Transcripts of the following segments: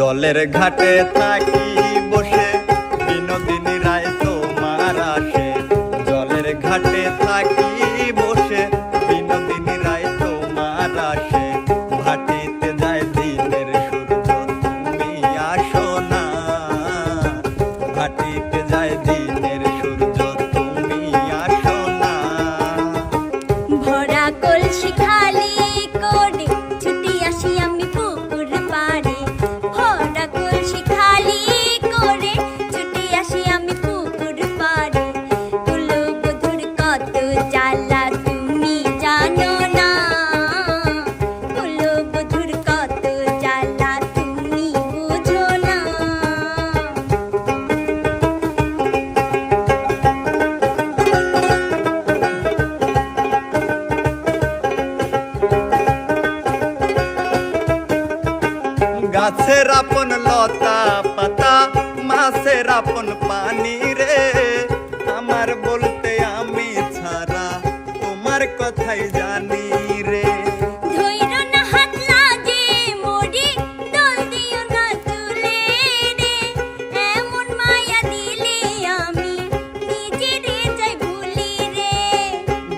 জলের ঘাটে থাকি। গাছের আপন লতা পাতা মাছের আপন পানি রে। আমার বলতে আমি ছাড়া তোমার কথাই জানি রে।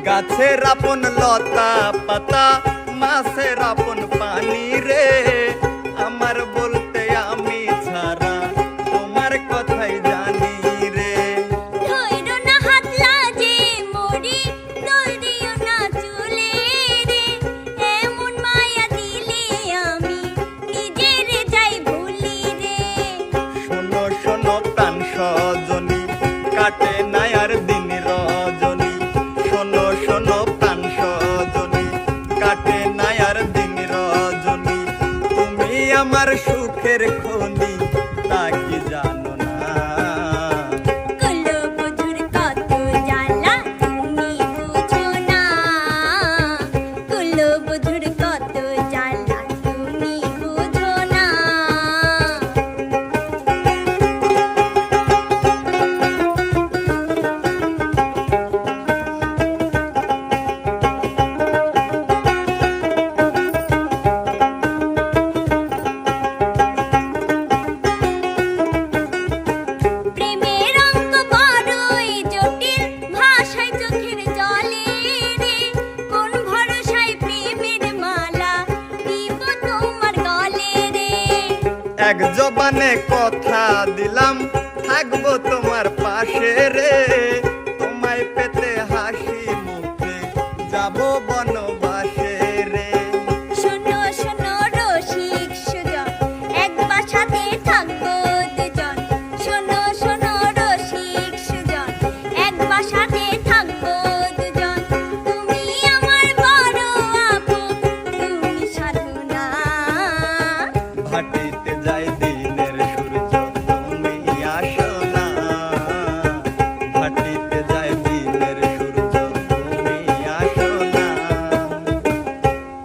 গাছের আপন লতা পাতা মাছের আপন পানি রে। রজনী, কাটে নায়ার দিন রজনী। শোনো শোনো প্রাণ সজনী, কাটে নায়ার দিন রজনী। তুমি আমার সুখের খনি, তা কি জানো? এক জবানে কথা দিলাম থাকব তোমার পাশে রে। তোমায় পেতে হাসি মুখে যাব বনবাসে রে। রসিক সুজন এক বাসাতে থাকব দুজন। রসিক সুজন এক বাসাতে থাকব দুজন। তুমি আমার বড় আপন তুমি সাধু না।